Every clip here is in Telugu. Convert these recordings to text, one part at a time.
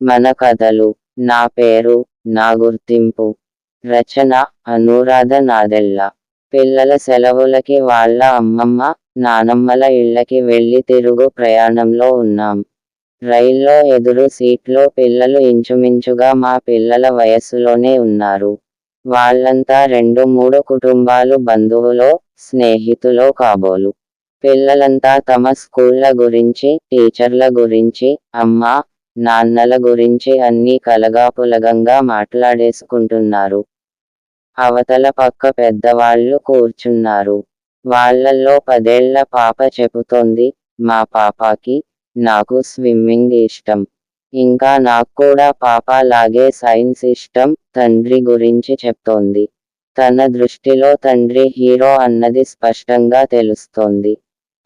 మన కథలు నా పేరు నా గుర్తింపు. రచన అనురాధ నాదెల్ల. పిల్లల సెలవులకి వాళ్ళ అమ్మమ్మ నానమ్మల ఇళ్ళకి వెళ్ళి తిరుగు ప్రయాణంలో ఉన్నాం. రైల్లో ఎదురు సీట్లో పిల్లలు ఇంచుమించుగా మా పిల్లల వయస్సులోనే ఉన్నారు. వాళ్ళంతా రెండు మూడు కుటుంబాలు బంధువులో స్నేహితులో కాబోలు. పిల్లలంతా తమ స్కూళ్ళ గురించి టీచర్ల గురించి అమ్మ నాన్నల గురించి అన్నీ కలగాపులగంగా మాట్లాడేసుకుంటున్నారు. అవతల పక్క పెద్దవాళ్ళు కూర్చున్నారు. వాళ్ళల్లో పదేళ్ళ పాప చెబుతోంది మా పాపాకి నాకు స్విమ్మింగ్ ఇష్టం. ఇంకా నాకు కూడా పాప లాగే సైన్స్ ఇష్టం తండ్రి గురించి చెప్తోంది. తన దృష్టిలో తండ్రి హీరో అన్నది స్పష్టంగా తెలుస్తోంది.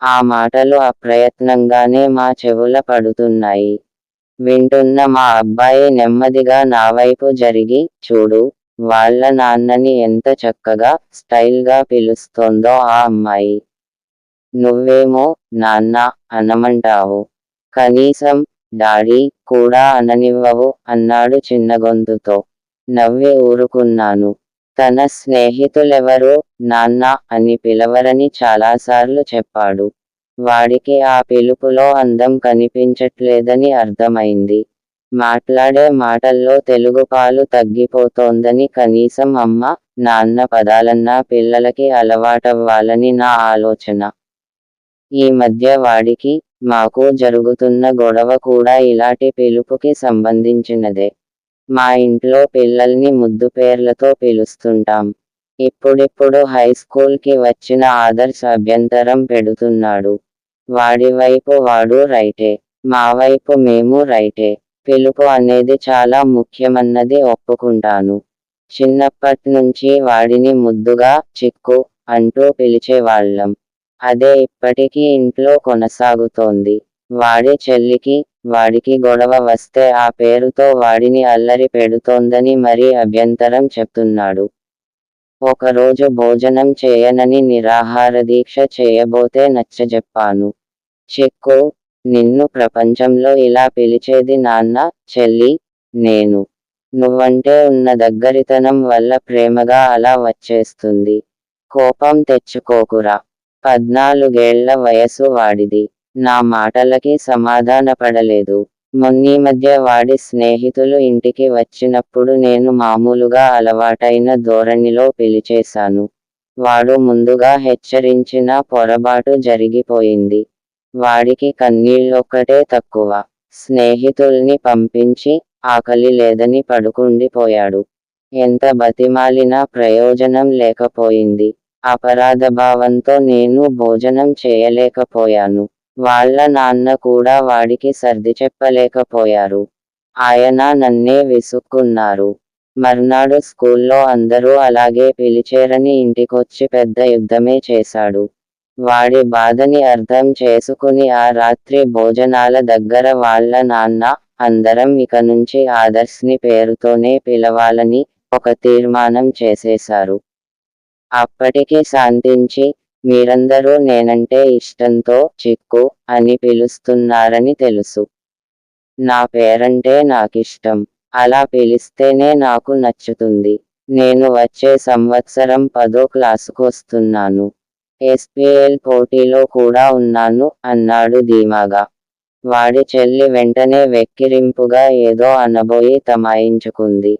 ఆ మాటలు అప్రయత్నంగానే మా చెవుల పడుతున్నాయి. వింటున్న మా అబ్బాయి నెమ్మదిగా నా వైపు జరిగి చూడు వాళ్ళ నాన్నని ఎంత చక్కగా స్టైల్గా పిలుస్తోందో ఆ అమ్మాయి. నువ్వేమో నాన్న అనమంటావు. కనీసం డాడీ కూడా అననివ్వవు అన్నాడు చిన్న గొంతుతో నవ్వి ఊరుకున్నాను. తన స్నేహితులెవరూ నాన్న అని పిలవరని చాలాసార్లు చెప్పాడు. వాడికి ఆ పిలుపులో అందం కనిపించట్లేదని అర్థమైంది. మాట్లాడే మాటల్లో తెలుగు పాలు తగ్గిపోతోందని కనీసం అమ్మ నాన్న పదాలన్నా పిల్లలకి అలవాటవ్వాలని నా ఆలోచన. ఈ మధ్య వాడికి మాకు జరుగుతున్న గొడవ కూడా ఇలాంటి పిలుపుకి సంబంధించినదే. మా ఇంట్లో పిల్లల్ని ముద్దు పేర్లతో పిలుస్తుంటాం. ఇప్పుడిప్పుడు హై స్కూల్కి వచ్చిన ఆదర్శ్ అభ్యంతరం పెడుతున్నాడు. వాడి వైపు వాడు రైటే మా వైపు మేము రైటే. పిలుపు అనేది చాలా ముఖ్యమన్నది ఒప్పుకుంటాను. చిన్నప్పట్నుంచి వాడిని ముద్దుగా చిక్కు అంటూ పిలిచేవాళ్ళం. అదే ఇప్పటికీ ఇంట్లో కొనసాగుతోంది. వాడి చెల్లికి వాడికి గొడవ వస్తే ఆ పేరుతో వాడిని అల్లరి పెడుతోందని మరీ అభ్యంతరం చెప్తున్నాడు. ఒకరోజు భోజనం చేయనని నిరాహార దీక్ష చేయబోతే నచ్చజెప్పాను. చిక్కు నిన్ను ప్రపంచంలో ఇలా పిలిచేది నాన్న చెల్లి నేను. నువ్వంటే ఉన్న దగ్గరితనం వల్ల ప్రేమగా అలా వచ్చేస్తుంది. కోపం తెచ్చుకోకురా. పద్నాలుగేళ్ళ వయసు వాడిది. నా మాటలకి సమాధానపడలేదు. మొన్నీ మధ్య వాడి స్నేహితులు ఇంటికి వచ్చినప్పుడు నేను మామూలుగా అలవాటైన ధోరణిలో పిలిచేశాను. వాడు ముందుగా హెచ్చరించిన పొరపాటు జరిగిపోయింది. వాడికి కన్నీళ్ళొక్కటే తక్కువ. స్నేహితుల్ని పంపించి ఆకలి లేదని పడుకుండిపోయాడు. ఎంత బతిమాలినా ప్రయోజనం లేకపోయింది. అపరాధభావంతో నేను భోజనం చేయలేకపోయాను. వాళ్ళ నాన్న కూడా వాడికి సర్ది చెప్పలేకపోయారు. ఆయన నన్నే విసుక్కున్నారు. మర్నాడు స్కూల్లో అందరూ అలాగే పిలిచేరని ఇంటికొచ్చి పెద్ద యుద్ధమే చేశాడు. వాడి బాధని అర్థం చేసుకుని ఆ రాత్రి భోజనాల దగ్గర వాళ్ళ నాన్న అందరం ఇక నుంచి ఆదర్శ్ని పేరుతోనే పిలవాలని ఒక తీర్మానం చేసేశారు. అప్పటికి శాంతించి మీరందరూ నేనంటే ఇష్టంతో చిక్కు అని పిలుస్తున్నారని తెలుసు. నా పేరంటే నాకిష్టం. అలా పిలిస్తేనే నాకు నచ్చుతుంది. నేను వచ్చే సంవత్సరం పదో క్లాసుకు వస్తున్నాను ఎస్పీఎల్ పోటీలో కూడా ఉన్నాను అన్నాడు ధీమాగా. వాడి చెల్లి వెంటనే వెక్కిరింపుగా ఏదో అనబోయి తమాయించుకుంది.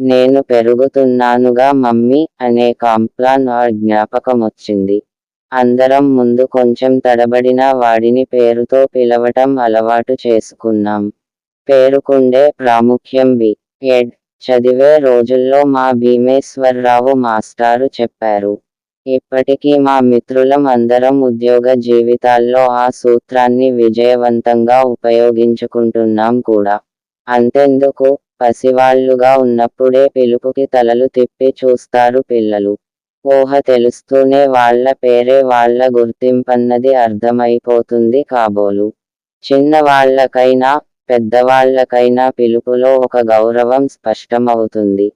నేను పెరుగుతున్నానుగా మమ్మీ అనే కాంప్లాన్ ఆ జ్ఞాపకం వచ్చింది అందరం ముందు కొంచెం తడబడిన వాడిని పేరుతో పిలవటం అలవాటు చేసుకున్నాం. పేరుకుండే ప్రాముఖ్యం బి. ఎడ్. చదివే రోజుల్లో మా భీమేశ్వరరావు మాస్టారు చెప్పారు. ఇప్పటికీ మా మిత్రులం అందరం ఉద్యోగ జీవితాల్లో ఆ సూత్రాన్ని విజయవంతంగా ఉపయోగించుకుంటున్నాం కూడా. అంతెందుకు? పసివాళ్ళుగా ఉన్నప్పుడే పిలుపుకి తలలు తిప్పి చూస్తారు పిల్లలు. ఊహ తెలుస్తూనే వాళ్ళ పేరే వాళ్ళ గుర్తింపన్నది అర్థమైపోతుంది కాబోలు. చిన్నవాళ్ళకైనా పెద్దవాళ్ళకైనా పిలుపులో ఒక గౌరవం స్పష్టమవుతుంది.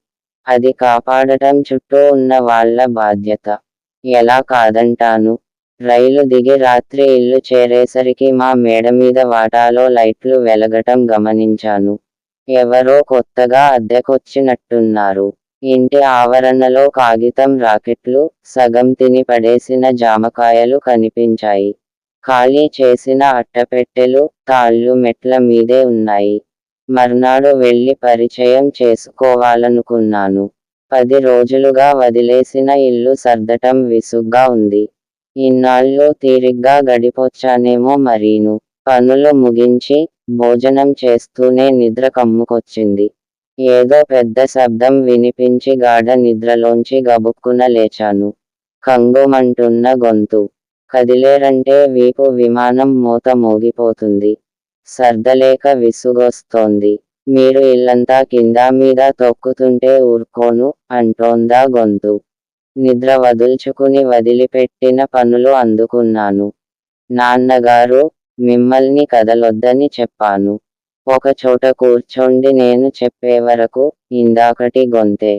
అది కాపాడటం చుట్టూ ఉన్న వాళ్ళ బాధ్యత. ఎలా కాదంటాను. రైలు దిగి రాత్రి ఇల్లు చేరేసరికి మా మేడ మీద వాటాలో లైట్లు వెలగటం గమనించాను. ఎవరో కొత్తగా అద్దెకొచ్చినట్టున్నారు. ఇంటి ఆవరణలో కాగితం రాకెట్లు సగం తిని పడేసిన జామకాయలు కనిపించాయి. ఖాళీ చేసిన అట్టపెట్టెలు తాళ్ళు మెట్ల మీదే ఉన్నాయి. మర్నాడు వెళ్ళి పరిచయం చేసుకోవాలనుకున్నాను. పది రోజులుగా వదిలేసిన ఇల్లు సర్దటం విసుగ్గా ఉంది. ఇన్నాళ్ళు తీరిగ్గా గడిపొచ్చానేమో మరీను. పనులు ముగించి భోజనం చేస్తూనే నిద్ర కమ్ముకొచ్చింది. ఏదో పెద్ద శబ్దం వినిపించి గాఢ నిద్రలోంచి గబుక్కున లేచాను. కంగుమంటున్న గొంతు. కదిలేరంటే వీపు విమానం మూత మోగిపోతుంది. సర్దలేక విసుగొస్తోంది. మీరు ఇల్లంతా కింద మీద తొక్కుతుంటే ఊరుకోను అంటోందా గొంతు. నిద్ర వదుల్చుకుని వదిలిపెట్టిన పనులు అందుకున్నాను. నాన్నగారు మిమ్మల్ని కదలొద్దని చెప్పాను. ఒక చోట కూర్చోండి నేను చెప్పే వరకు ఇందాకటి గొంతే.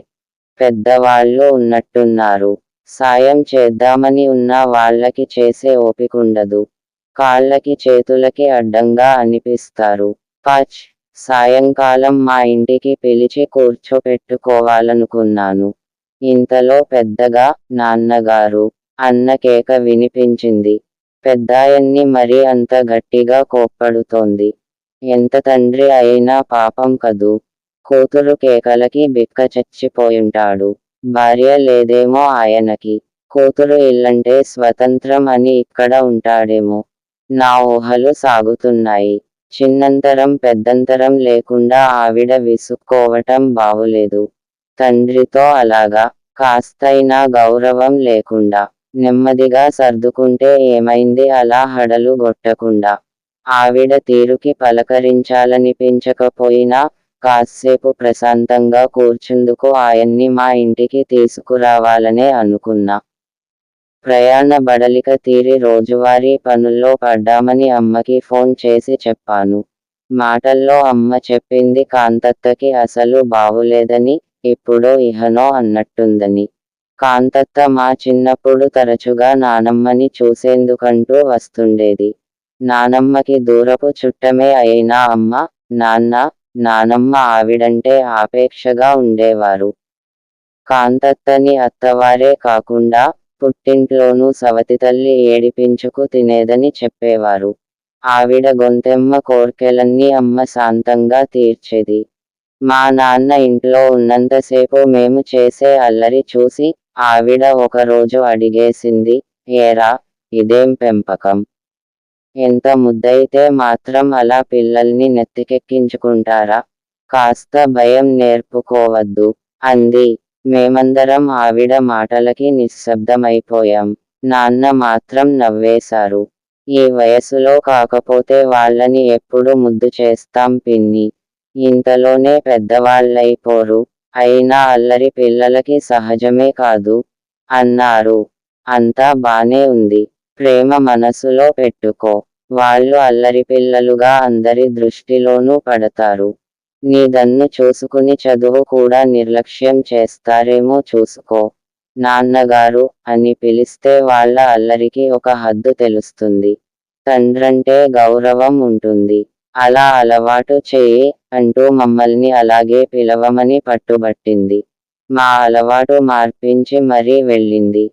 పెద్దవాళ్ళు ఉన్నట్టున్నారు. సాయం చేద్దామని ఉన్న వాళ్ళకి చేసే ఓపికుండదు. కాళ్ళకి చేతులకి అడ్డంగా అనిపిస్తారు. పాచ్. సాయంకాలం మా ఇంటికి పిలిచి కూర్చోపెట్టుకోవాలనుకున్నాను. ఇంతలో పెద్దగా నాన్నగారు అన్న కేక వినిపించింది. పెద్దాయన్ని మరి అంత గట్టిగా కోప్పడుతోంది. ఎంత తండ్రి అయినా పాపం కదూ? కూతురు కేకలకి బిక్క చచ్చిపోయుంటాడు. భార్య లేదేమో ఆయనకి. కూతురు ఇల్లంటే స్వతంత్రం అని ఇక్కడ ఉంటాడేమో. నా ఊహలు సాగుతున్నాయి. చిన్నంతరం పెద్దంతరం లేకుండా ఆవిడ విసుక్కోవటం బావులేదు. తండ్రితో అలాగా కాస్తైనా గౌరవం లేకుండా నెమ్మదిగా సర్దుకుంటే ఏమైంది అలా హడలు గొట్టకుండా. ఆవిడ తీరుకి పలకరించాలనిపించకపోయినా కాసేపు ప్రశాంతంగా కూర్చుందుకు ఆయన్ని మా ఇంటికి తీసుకురావాలనే అనుకున్నా. ప్రయాణ బడలిక తీరి రోజువారీ పనుల్లో పడ్డామని అమ్మకి ఫోన్ చేసి చెప్పాను. మాటల్లో అమ్మ చెప్పింది కాంతత్తకి అసలు బావులేదని ఇప్పుడో ఇహనో అన్నట్టుందని. కాంతత్త మా చిన్నప్పుడు తరచుగా నానమ్మని చూసేందుకంటూ వస్తుండేది. నానమ్మకి దూరపు చుట్టమే అయినా అమ్మ నాన్న నానమ్మ ఆవిడంటే ఆపేక్షగా ఉండేవారు. కాంతత్తని అత్తవారే కాకుండా పుట్టింట్లోనూ సవతి తల్లి ఏడిపించుకు తినేదని చెప్పేవారు. ఆవిడ గొంతెమ్మ కోర్కెలన్నీ అమ్మ శాంతంగా తీర్చేది. మా నాన్న ఇంట్లో ఉన్నంతసేపు మేము చేసే అల్లరి చూసి ఆవిడ ఒకరోజు అడిగేసింది ఏరా ఇదేం పెంపకం? ఎంత ముద్దైతే మాత్రం అలా పిల్లల్ని నెత్తికెక్కించుకుంటారా? కాస్త భయం నేర్పుకోవద్దు అంది. మేమందరం ఆవిడ మాటలకి నిశ్శబ్దమైపోయాం. నాన్న మాత్రం నవ్వేశారు. ఈ వయసులో కాకపోతే వాళ్ళని ఎప్పుడు ముద్దు చేస్తాం పిన్ని. ఇంతలోనే పెద్దవాళ్ళైపోరు. అయినా అల్లరి పిల్లలకి సహజమే కాదు అన్నారు. అంతా బానే ఉంది. ప్రేమ మనసులో పెట్టుకో. వాళ్ళు అల్లరి పిల్లలుగా అందరి దృష్టిలోనూ పడతారు. నీ దన్ను చూసుకుని చదువు కూడా నిర్లక్ష్యం చేస్తారేమో చూసుకో. నాన్నగారు అని పిలిస్తే వాళ్ళ అల్లరికి ఒక హద్దు తెలుస్తుంది. తండ్రంటే గౌరవం ఉంటుంది. అలా అలవాటు చేయి అంటూ మమ్మల్ని అలాగే పిలవమని పట్టుబట్టింది. మా అలవాటు మార్పించి మరీ వెళ్ళింది.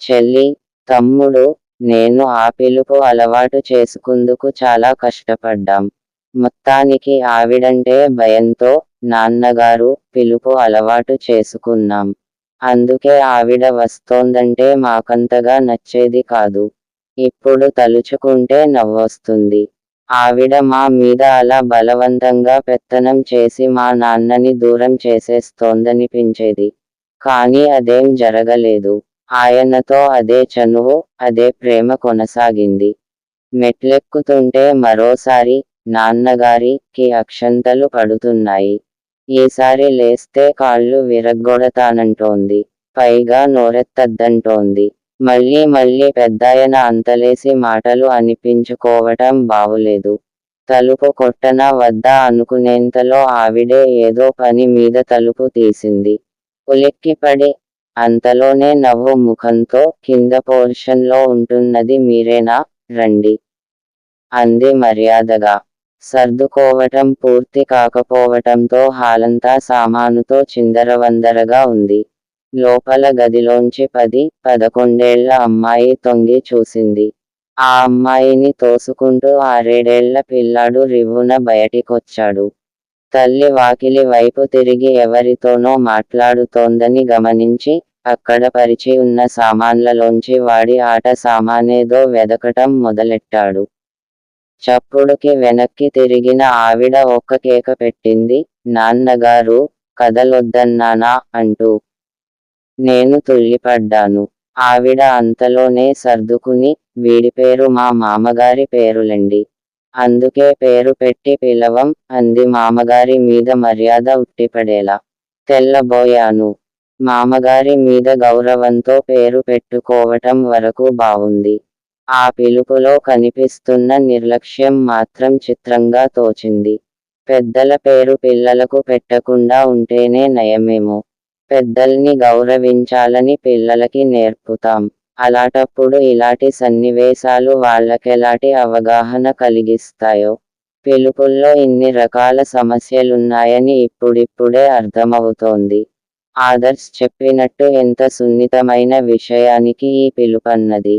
చెల్లి తమ్ముడు నేను ఆ పిలుపు అలవాటు చేసుకుందుకు చాలా కష్టపడ్డాం. మొత్తానికి ఆవిడంటే భయంతో నాన్నగారు పిలుపు అలవాటు చేసుకున్నాం. అందుకే ఆవిడ వస్తోందంటే మాకంతగా నచ్చేది కాదు. ఇప్పుడు తలుచుకుంటే నవ్వొస్తుంది. ఆవిడ మా మీద అలా బలవంతంగా పెత్తనం చేసి మా నాన్నని దూరం చేసేస్తోందనిపించేది. కానీ అదేం జరగలేదు. ఆయనతో అదే చనువు అదే ప్రేమ కొనసాగింది. మెట్లెక్కుతుంటే మరోసారి నాన్నగారికి అక్షంతలు పడుతున్నాయి. ఈసారి లేస్తే కాళ్ళు విరగ్గొడతానంటోంది. పైగా నోరెత్తద్దంటోంది. మళ్ళీ మళ్ళీ పెద్దాయన అంతలేసి మాటలు అనిపించుకోవటం బావులేదు. తలుపు కొట్టన వద్దా అనుకునేంతలో ఆవిడే ఏదో పని మీద తలుపు తీసింది. ఉలిక్కిపడి అంతలోనే నవ్వు ముఖంతో కింద పోర్షన్లో ఉంటున్నది మీరేనా? రండి. అంది మర్యాదగా. సర్దుకోవటం పూర్తి కాకపోవటంతో హాలంతా సామానుతో చిందరవందరగా ఉంది. లోపల గదిలోంచి పది పదకొండేళ్ళ అమ్మాయి తొంగి చూసింది. ఆ అమ్మాయిని తోసుకుంటూ ఆరేడేళ్ళ పిల్లాడు రివ్వున బయటికొచ్చాడు. తల్లి వాకిలి వైపు తిరిగి ఎవరితోనో మాట్లాడుతోందని గమనించి అక్కడ పరిచి ఉన్న సామాన్లలోంచి వాడి ఆట సామానేదో వెదకటం మొదలెట్టాడు. చప్పుడుకి వెనక్కి తిరిగిన ఆవిడ ఒక్క కేక పెట్టింది. నాన్నగారు కదలొద్దన్నానా అంటూ. నేను తుల్లిపడ్డాను. ఆవిడ అంతలోనే సర్దుకుని వీడి పేరు మా మామగారి పేరులండి. అందుకే పేరు పెట్టి పిలవం అంది మామగారి మీద మర్యాద ఉట్టిపడేలా. తెల్లబోయాను. మామగారి మీద గౌరవంతో పేరు పెట్టుకోవటం వరకు బావుంది. ఆ పిలుపులో కనిపిస్తున్న నిర్లక్ష్యం మాత్రం చిత్రంగా తోచింది. పెద్దల పేరు పిల్లలకు పెట్టకుండా ఉంటేనే నయమేమో. పెద్దల్ని గౌరవించాలని పిల్లలకి నేర్పుతాం. అలాటప్పుడు ఇలాంటి సన్నివేశాలు వాళ్ళకెలాంటి అవగాహన కలిగిస్తాయో? పిలుపుల్లో ఇన్ని రకాల సమస్యలున్నాయని ఇప్పుడిప్పుడే అర్థమవుతోంది. ఆదర్శ్ చెప్పినట్టు ఎంత సున్నితమైన విషయానికి ఈ పిలుపన్నది.